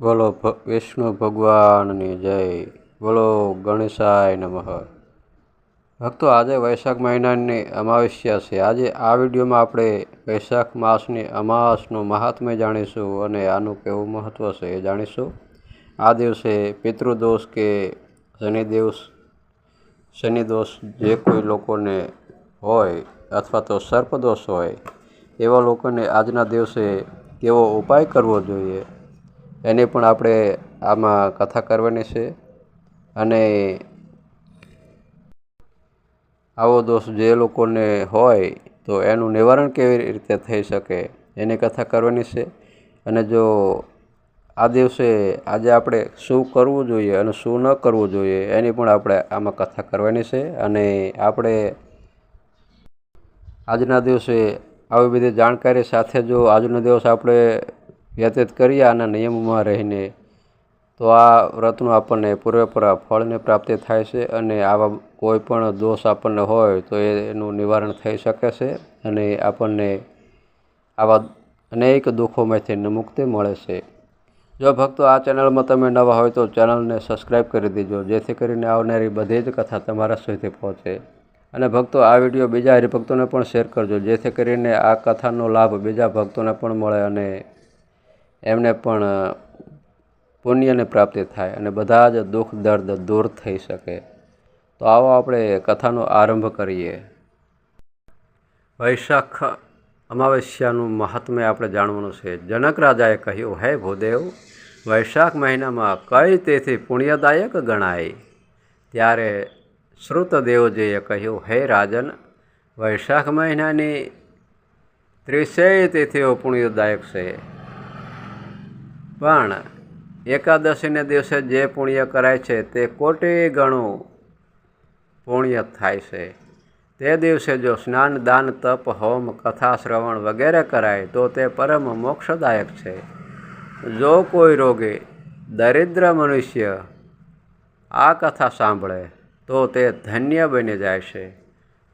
બોલો વિષ્ણુ ભગવાનની જય. બોલો ગણેશાય નમઃ. ભક્તો, આજે વૈશાખ મહિનાની અમાવસ્યા છે. આજે આ વિડીયોમાં આપણે વૈશાખ માસની અમાસનું મહાત્મ્ય જાણીશું અને આનું કેવું મહત્ત્વ છે એ જાણીશું. આ દિવસે પિતૃદોષ કે શનિદેવ શનિદોષ જે કોઈ લોકોને હોય અથવા તો સર્પદોષ હોય, એવા લોકોને આજના દિવસે કેવો ઉપાય કરવો જોઈએ? એની પણ આપણે આમાં કથા કરવાની છે. અને આવો દોષ જે લોકોને હોય તો એનું નિવારણ કેવી રીતે થઈ શકે એની કથા કરવાની છે. અને જો આ દિવસે આજે આપણે શું કરવું જોઈએ અને શું ન કરવું જોઈએ એની પણ આપણે આમાં કથા કરવાની છે. અને આપણે આજના દિવસે આવી બધી જાણકારી સાથે જો આજનો દિવસ આપણે વ્યતીત કરીએ આના નિયમોમાં રહીને, તો આ વ્રતનું આપણને પૂરેપૂરા ફળની પ્રાપ્તિ થાય છે અને આવા કોઈ પણ દોષ આપણને હોય તો એનું નિવારણ થઈ શકે છે અને આપણને આવા અનેક દુઃખોમાંથી મુક્તિ મળે છે. જો ભક્તો આ ચેનલમાં તમે નવા હોય તો ચેનલને સબસ્ક્રાઈબ કરી દેજો, જેથી કરીને આવનારી બધી જ કથા તમારા સુધી પહોંચે. અને ભક્તો, આ વીડિયો બીજા હરિભક્તોને પણ શેર કરજો, જેથી કરીને આ કથાનો લાભ બીજા ભક્તોને પણ મળે અને એમને પણ પુણ્યને પ્રાપ્તિ થાય અને બધા જ દુઃખ, દર્દ દૂર થઈ શકે. તો આવો આપણે કથાનો આરંભ કરીએ. વૈશાખ અમાવસ્યાનું મહાત્મ્ય આપણે જાણવાનું છે. જનક રાજાએ કહ્યું, હે ભૂદેવ, વૈશાખ મહિનામાં કઈ તેથી પુણ્યદાયક ગણાય? ત્યારે શ્રુતદેવજીએ કહ્યું, હે રાજન, વૈશાખ મહિનાની ત્રીસેય તિથિઓ પુણ્યદાયક છે. પણ એકાદશીને દિવસે જે પુણ્ય કરાય છે તે કોટી ગણું પુણ્ય થાય છે. તે દિવસે જો સ્નાન, દાન, તપ, હોમ, કથા, શ્રવણ વગેરે કરાય, તો તે પરમ મોક્ષદાયક છે. જો કોઈ રોગી દરિદ્ર મનુષ્ય આ કથા સાંભળે, તો તે ધન્ય બની જાય છે.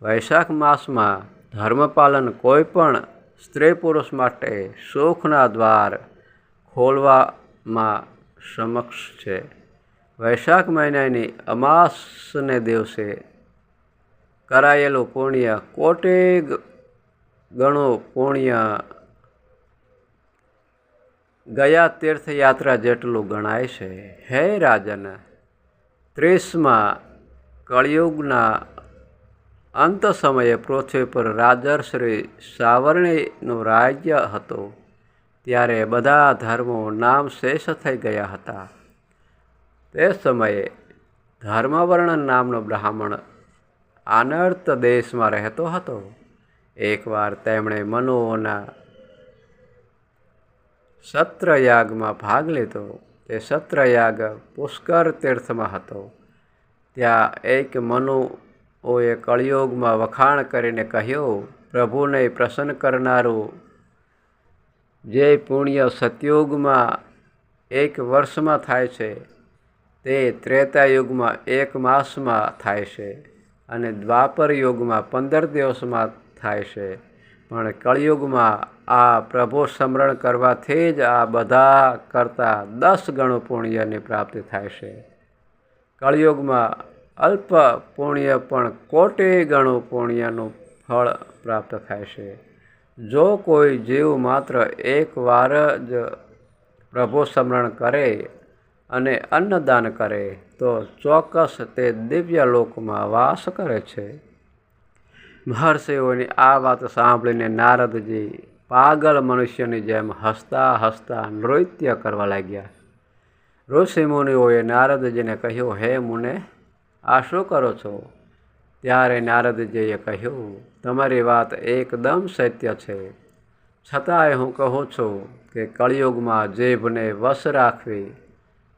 વૈશાખ માસમાં ધર્મપાલન કોઈ પણ સ્ત્રી પુરુષ માટે સુખના દ્વાર ખોલવામાં સમક્ષ છે. વૈશાખ મહિનાની અમાસને દિવસે કરાયેલું પુણ્ય કોટે ગણું પુણ્ય ગયા તીર્થયાત્રા જેટલું ગણાય છે. હે રાજન, ત્રીસમાં કળિયુગના અંત સમયે પૃથ્વી પર રાજર્ષિ સાવરણીનું રાજ્ય હતું. ત્યારે બધા ધર્મો નામ શેષ થઈ ગયા હતા. તે સમયે ધર્મવર્ણ નામનો બ્રાહ્મણ આનર્ત દેશમાં રહેતો હતો. એકવાર તેમણે મનુઓના સત્રયાગમાં ભાગ લીધો. તે સત્રયાગ પુષ્કર તીર્થમાં હતો. ત્યાં એક મનુઓએ કળિયોગમાં વખાણ કરીને કહ્યું, પ્રભુને પ્રસન્ન કરનારું જે પુણ્ય સતયુગમાં એક વર્ષમાં થાય છે, તે ત્રેતાયુગમાં એક માસમાં થાય છે અને દ્વાપર યુગમાં પંદર દિવસમાં થાય છે. પણ કળિયુગમાં આ પ્રભુ સ્મરણ કરવાથી જ આ બધા કરતાં દસ ગણું પુણ્યની પ્રાપ્તિ થાય છે. કળિયુગમાં અલ્પ પુણ્ય પણ કોટી ગણું પુણ્યનું ફળ પ્રાપ્ત થાય છે. જો કોઈ જીવ માત્ર એક વાર જ પ્રભુ સ્મરણ કરે અને અન્નદાન કરે, તો ચોક્કસ તે દિવ્ય લોકમાં વાસ કરે છે. મહર્ષિઓની આ વાત સાંભળીને નારદજી પાગલ મનુષ્યની જેમ હસતા હસતા નૃત્ય કરવા લાગ્યા. ઋષિ મુનિઓએ નારદજીને કહ્યું, હે મુને, આ શું કરો છો? ત્યારે નારદજીએ કહ્યું, તમારી વાત એકદમ સત્ય છે. છતાંય હું કહું છું કે કળિયુગમાં જીભને વશ રાખવી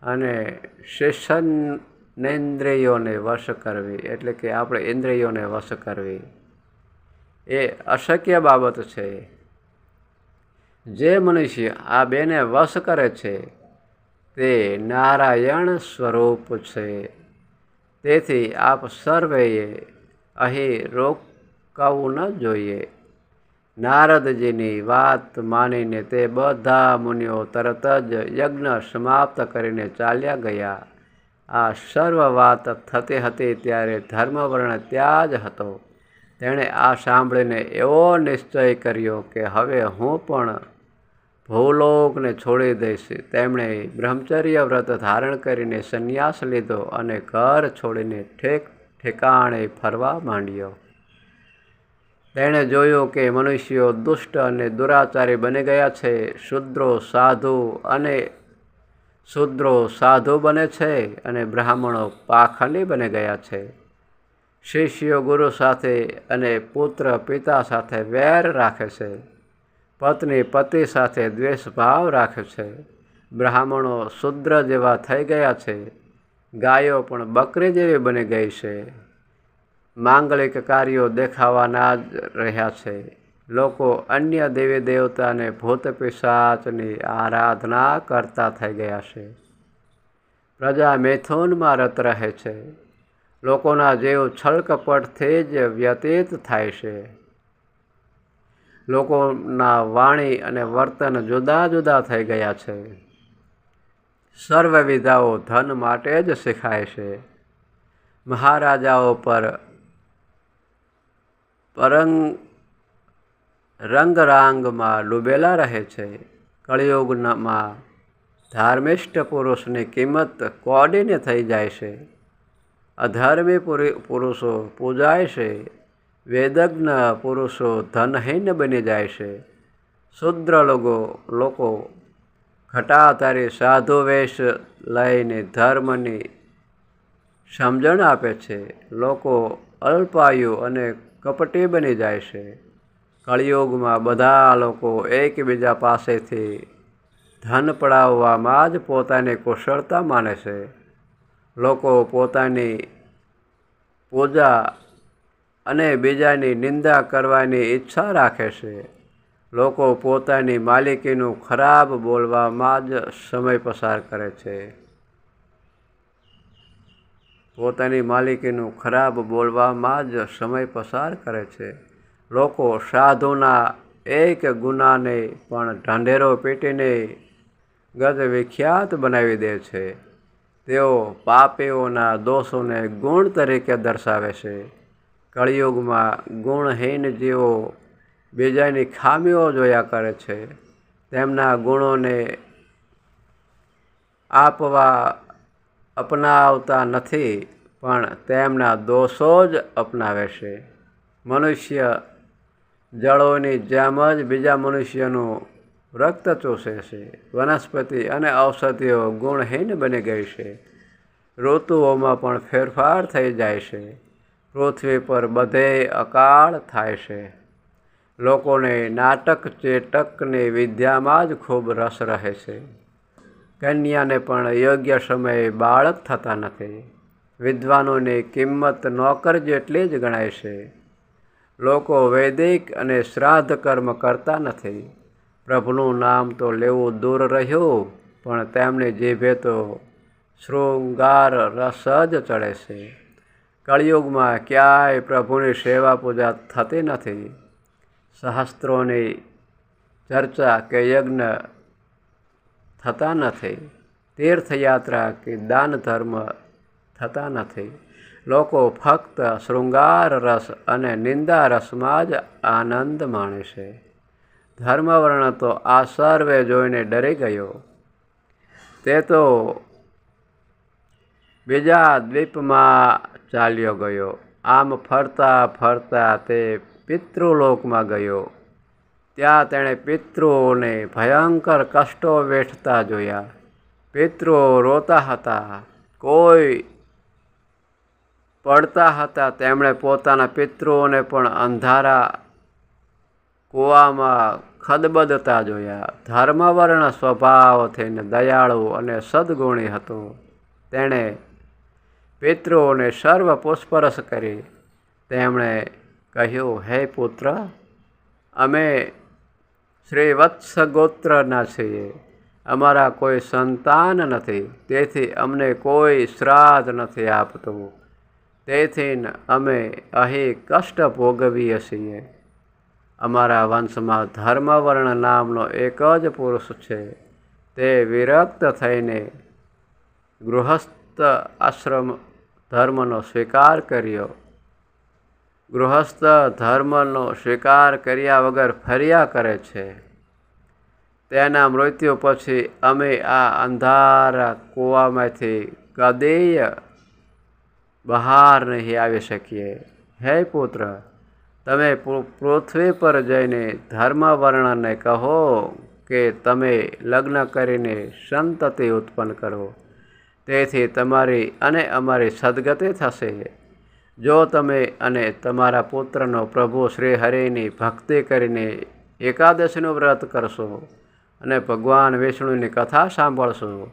અને શિષ્યનેન્દ્રિયોને વશ કરવી, એટલે કે આપણે ઇન્દ્રિયોને વશ કરવી, એ અશક્ય બાબત છે. જે મનુષ્ય આ બેને વશ કરે છે, તે નારાયણ સ્વરૂપ છે. તેથી આપ સર્વેએ અહીં રોકાવું ન જોઈએ. નારદજીની વાત માનીને તે બધા મુનિઓ તરત જ યજ્ઞ સમાપ્ત કરીને ચાલ્યા ગયા. આ સર્વ વાત થતી હતી ત્યારે ધર્મવર્ણ ત્યાં જ હતો. તેણે આ સાંભળીને એવો નિશ્ચય કર્યો કે હવે હું પણ ભૂલોકને છોડી દઈશ. તેમણે બ્રહ્મચર્ય વ્રત ધારણ કરીને સંન્યાસ લીધો અને ઘર છોડીને ઠેક ઠેકાણે ફરવા માંડ્યો. તેણે જોયું કે મનુષ્યો દુષ્ટ અને દુરાચારી બની ગયા છે, શુદ્રો સાધુ અને શુદ્રો સાધુ બને છે અને બ્રાહ્મણો પાખંડી બની ગયા છે. શિષ્યો ગુરુ સાથે અને પુત્ર પિતા સાથે વેર રાખે છે. પત્ની પતિ સાથે દ્વેષભાવ રાખે છે. બ્રાહ્મણો શુદ્ર જેવા થઈ ગયા છે. ગાયો પણ બકરી જેવી બની ગઈ છે. માંગલિક કાર્યો દેખાવાના જ રહ્યા છે. લોકો અન્ય દેવી દેવતાને ભૂત પિશાચની આરાધના કરતા થઈ ગયા છે. પ્રજા મેથુનમાં રત રહે છે. લોકોના જીવ છલકપટથી જ વ્યતીત થાય છે. લોકોના વાણી અને વર્તન જુદા જુદા થઈ ગયા છે. સર્વ વિધાઓ ધન માટે જ શીખાય છે. મહારાજાઓ પર પરંગ રંગરાંગમાં ડૂબેલા રહે છે. કળિયુગમાં ધાર્મિષ્ઠ પુરુષની કિંમત કોડીને થઈ જાય છે. અધર્મી પુરુષો પૂજાય છે. વેદજ્ઞ પુરુષો ધનહીન બની જાય છે. શુદ્ર લોકો લોકો ઘટાતારી સાધુ વેશ લઈને ધર્મની સમજણ આપે છે. લોકો અલ્પાયુ અને કપટી બની જાય છે. કળિયુગમાં બધા લોકો એકબીજા પાસેથી ધન પડાવવામાં જ પોતાની કુશળતા માને છે. લોકો પોતાની પૂજા અને બીજાની નિંદા કરવાની ઈચ્છા રાખે છે. લોકો પોતાની માલિકીનું ખરાબ બોલવામાં જ સમય પસાર કરે છે. પોતાની માલિકીનું ખરાબ બોલવામાં જ સમય પસાર કરે છે. લોકો સાધુના એક ગુનાને પણ ઢંઢેરો પેટીને ગત વિખ્યાત બનાવી દે છે. તેઓ પાપીઓના દોષોને ગુણ તરીકે દર્શાવે છે. કળિયુગમાં ગુણહીન જીવો બીજાની ખામીઓ જોયા કરે છે. તેમના ગુણોને આપવા અપનાવતા નથી, પણ તેમના દોષો જ અપનાવે છે. મનુષ્ય જળોની જેમ જ બીજા મનુષ્યનું રક્ત ચૂસે છે. વનસ્પતિ અને ઔષધિઓ ગુણહીન બની ગઈ છે. ઋતુઓમાં પણ ફેરફાર થઈ જાય છે. પૃથ્વી પર બધે અકાળ થાય છે. લોકોને નાટક ચેટકને વિદ્યામાં જ ખૂબ રસ રહે છે. કન્યાને પણ યોગ્ય સમયે બાળક થતા નથી. વિદ્વાનોની કિંમત નોકર જેટલી જ ગણાય છે. લોકો વૈદિક અને શ્રાદ્ધ કર્મ કરતા નથી. પ્રભુનું નામ તો લેવું દૂર રહ્યું, પણ તેમની જીભે તો શૃંગાર રસ જ ચડે છે. કળિયુગમાં ક્યાંય પ્રભુની સેવા પૂજા થતી નથી. શાસ્ત્રોની ચર્ચા કે યજ્ઞ થતા નથી. તીર્થયાત્રા કે દાન ધર્મ થતા નથી. લોકો ફક્ત શૃંગાર રસ અને નિંદા રસમાં જ આનંદ માણે છે. ધર્મવર્ણ તો આ સર્વે જોઈને ડરી ગયો. તે તો બીજા દ્વીપમાં ચાલ્યો ગયો. આમ ફરતા ફરતા તે પિતૃલોકમાં ગયો. ત્યાં તેણે પિતૃઓને ભયંકર કષ્ટો વેઠતા જોયા. પિતૃઓ રોતા હતા. કોઈ પડતા હતા. તેમણે પોતાના પિતૃઓને પણ અંધારા કૂવામાં ખદબદતા જોયા. ધર્મવર્ણ સ્વભાવ થઈને દયાળુ અને સદગુણી હતો. તેણે પિતૃઓને સર્વ પુષ્પરસ કરી. તેમણે કહ્યું, હે પુત્ર, અમે શ્રી વત્સ ગોત્રના છીએ. અમારા કોઈ સંતાન નથી. તેથી અમને કોઈ શ્રાદ્ધ નથી આપતું. તેથી અમે અહીં કષ્ટ ભોગવીએ છીએ. અમારા વંશમાં ધર્મવર્ણ નામનો એક જ પુરુષ છે. તે વિરક્ત થઈને ગૃહસ્થ આશ્રમ ધર્મનો સ્વીકાર કર્યો. ગૃહસ્થ ધર્મનો સ્વીકાર કર્યા વગર ફર્યા કરે છે. તેના મૃત્યુ પછી અમે આ અંધારા કૂવામાંથી કદેય બહાર નહીં આવી શકીએ. હે પુત્ર, તમે પૃથ્વી પર જઈને ધર્મવર્ણને કહો કે તમે લગ્ન કરીને સંતતિ ઉત્પન્ન કરો. તેથી તમારી અને અમારી સદગતિ થશે. જો તમે અને તમારા પુત્રનો પ્રભુ શ્રી હરિની ભક્તિ કરીને એકાદશીનું વ્રત કરશો અને ભગવાન વિષ્ણુની કથા સાંભળશો,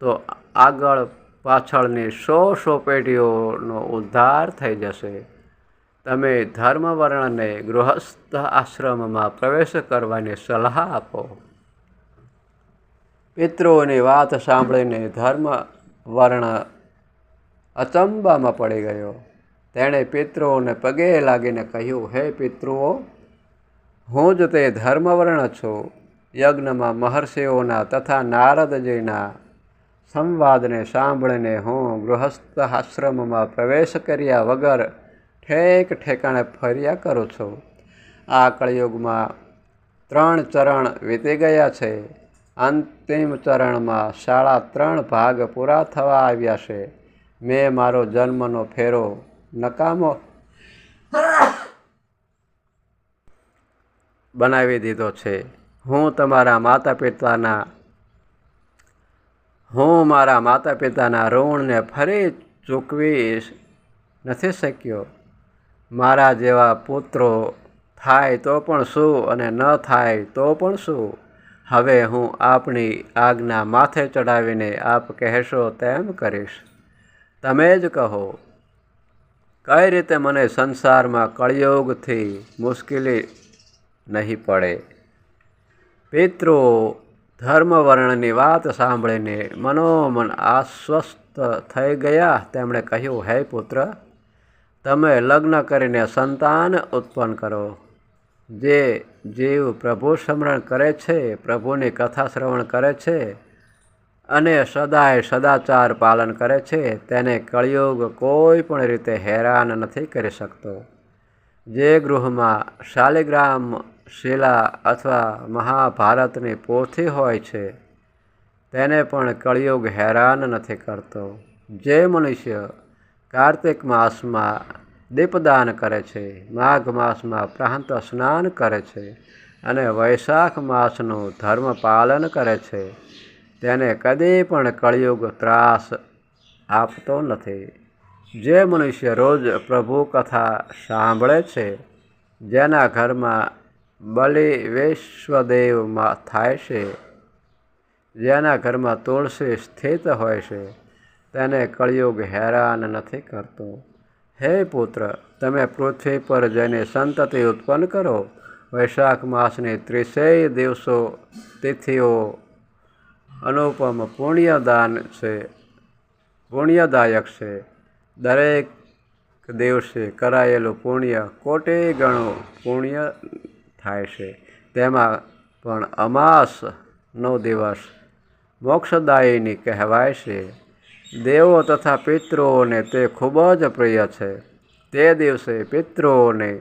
તો આગળ પાછળની સો સો પેઢીઓનો ઉદ્ધાર થઈ જશે. તમે ધર્મવર્ણને ગૃહસ્થ આશ્રમમાં પ્રવેશ કરવાની સલાહ આપો. પિતૃઓની વાત સાંભળીને ધર્મ વર્ણ અચંબામાં પડી ગયો. તેણે પિતૃઓને પગે લાગીને કહ્યું, હે પિતૃઓ, હું જ તે ધર્મવર્ણ છું. યજ્ઞમાં મહર્ષિઓના તથા નારદજીના સંવાદને સાંભળીને હું ગૃહસ્થ આશ્રમમાં પ્રવેશ કર્યા વગર ઠેક ઠેકાણે ફર્યા કરું છું. આ કળયુગમાં ત્રણ ચરણ વીતી ગયા છે. અંતિમ ચરણમાં સાડા ત્રણ ભાગ પૂરા થવા આવ્યા છે. મેં મારો જન્મનો ફેરો નકામો. બનાવી દીધો છે. હું તમારા માતા પિતાના હું મારા માતા પિતાના ઋણને ફરી ચૂકવી નથી શક્યો. મારા જેવા પુત્રો થાય તો પણ શું અને ન થાય તો પણ શું? હવે હું આપની આજ્ઞા માથે ચડાવીને આપ કહેશો તેમ કરીશ. તમે જ કહો. કઈ રીતે મને સંસારમાં કળિયોગથી મુશ્કેલી નહીં પડે? પિતૃ ધર્મવર્ણની વાત સાંભળીને મનોમન આશ્વસ્ત થઈ ગયા. તેમણે કહ્યું, હે પુત્ર, તમે લગ્ન કરીને સંતાન ઉત્પન્ન કરો. જે જીવ પ્રભુ સ્મરણ કરે છે, પ્રભુની કથા શ્રવણ કરે છે અને સદાય સદાચાર પાલન કરે છે, તેને કળિયુગ કોઈ પણ રીતે હેરાન નથી કરી શકતો. જે ગૃહમાં શાલિગ્રામ શિલા અથવા મહાભારતની પોથી હોય છે, તેને પણ કળિયુગ હેરાન નથી કરતો. જે મનુષ્ય કાર્તિક માસમાં દીપદાન કરે છે, માઘ માસમાં પ્રાંત સ્નાન કરે છે અને વૈશાખ માસનું ધર્મ પાલન કરે છે તેને કદી પણ કળિયુગ ત્રાસ આપતો નથી. જે મનુષ્ય રોજ પ્રભુ કથા સાંભળે છે, જેના ઘરમાં બલિ વિશ્વદેવમાં થાય છે, જેના ઘરમાં તુલસી સ્થિત હોય છે, તેને કળિયુગ હેરાન નથી કરતો. હે પુત્ર, તમે પૃથ્વી પર જઈને સંતતિ ઉત્પન્ન કરો. વૈશાખ માસની ત્રીસેય દિવસો તિથિઓ અનુપમ પુણ્યદાન છે, પુણ્યદાયક છે. દરેક દિવસે કરાયેલું પુણ્ય કોટે ગણો પુણ્ય થાય છે. તેમાં પણ અમાસનો દિવસ મોક્ષદાયીની કહેવાય છે. દેવો તથા પિતૃઓને તે ખૂબ જ પ્રિય છે. તે દિવસે પિતૃઓને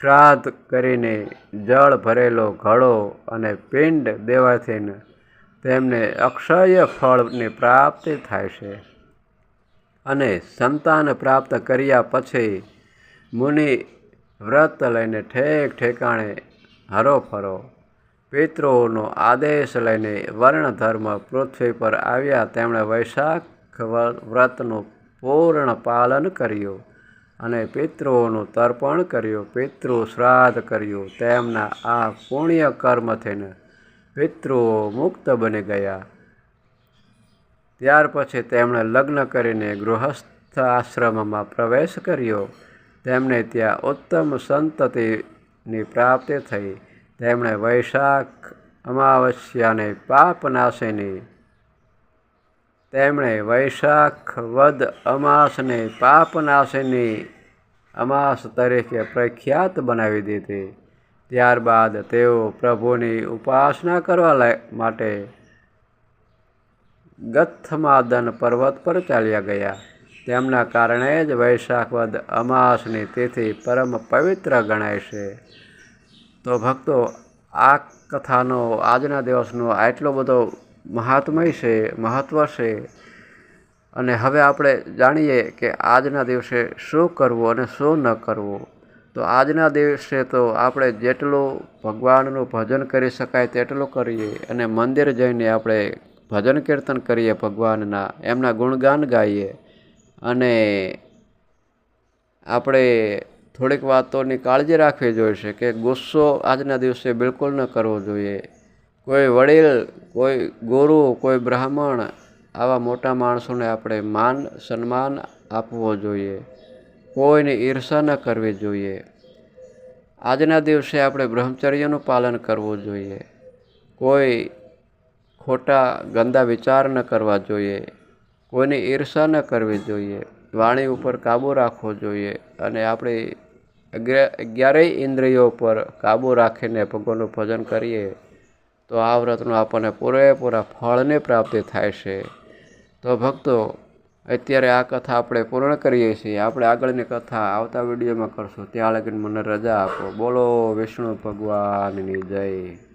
શ્રાદ્ધ કરીને જળ ભરેલો ઘડો અને પિંડ દેવાથી તેમને અક્ષય ફળની પ્રાપ્તિ થાય છે. અને સંતાન પ્રાપ્ત કર્યા પછી મુનિ વ્રત લઈને ઠેક ઠેકાણે હરોફરો પિતૃઓનો આદેશ લઈને વર્ણ ધર્મ પૃથ્વી પર આવ્યા તેમણે વૈશાખ વ્રતનું પૂર્ણ પાલન કર્યું અને પિતૃઓનું તર્પણ કર્યું. પિતૃ શ્રાદ્ધ કર્યું. તેમના આ પુણ્ય કર્મથી પિતૃઓ મુક્ત બની ગયા. ત્યાર પછી તેમણે લગ્ન કરીને ગૃહસ્થ આશ્રમમાં પ્રવેશ કર્યો. તેમને ત્યાં ઉત્તમ સંતતિની પ્રાપ્તિ થઈ. તેમણે વૈશાખ અમાવસ્યાને પાપનાશીની તેમણે વૈશાખ વદ અમાસને પાપનાશીની અમાસ તરીકે પ્રખ્યાત બનાવી દીધી. ત્યારબાદ તેઓ પ્રભુની ઉપાસના કરવા માટે ગથમાદન પર્વત પર ચાલ્યા ગયા. તેમના કારણે જ વૈશાખ વદ અમાસની તિથિ પરમ પવિત્ર ગણાય છે. તો ભક્તો, આ કથાનો આજના દિવસનો આટલો બધો મહાત્મય છે મહત્ત્વ છે અને હવે આપણે જાણીએ કે આજના દિવસે શું કરવું અને શું ન કરવું. તો આજના દિવસે તો આપણે જેટલું ભગવાનનું ભજન કરી શકાય તેટલું કરીએ અને મંદિર જઈને આપણે ભજન કીર્તન કરીએ ભગવાનના, એમના ગુણગાન ગાઈએ અને આપણે થોડીક વાતોની કાળજી રાખવી જોઈશે કે ગુસ્સો આજના દિવસે બિલકુલ ન કરવો જોઈએ. કોઈ વડીલ, કોઈ ગુરુ, કોઈ બ્રાહ્મણ આવા મોટા માણસોને આપણે માન, સન્માન આપવો જોઈએ. કોઈની ઈર્ષા ન કરવી જોઈએ. આજના દિવસે આપણે બ્રહ્મચર્યનું પાલન કરવું જોઈએ. કોઈ ખોટા, ગંદા વિચાર ન કરવા જોઈએ. કોઈની ઈર્ષા ન કરવી જોઈએ. વાણી ઉપર કાબૂ રાખવો જોઈએ અને આપણી અગ્યા અગિયારેય ઇન્દ્રિયો પર કાબૂ રાખીને ભગવાનનું ભજન કરીએ, તો આ વ્રતનું આપણને પૂરેપૂરા ફળની પ્રાપ્તિ થાય છે. તો ભક્તો અત્યારે આ કથા આપણે પૂર્ણ કરીએ છીએ. આપણે આગળની કથા આવતા વિડીયોમાં કરશું. ત્યાં લગીને મને રજા આપો. બોલો વિષ્ણુ ભગવાનની જય.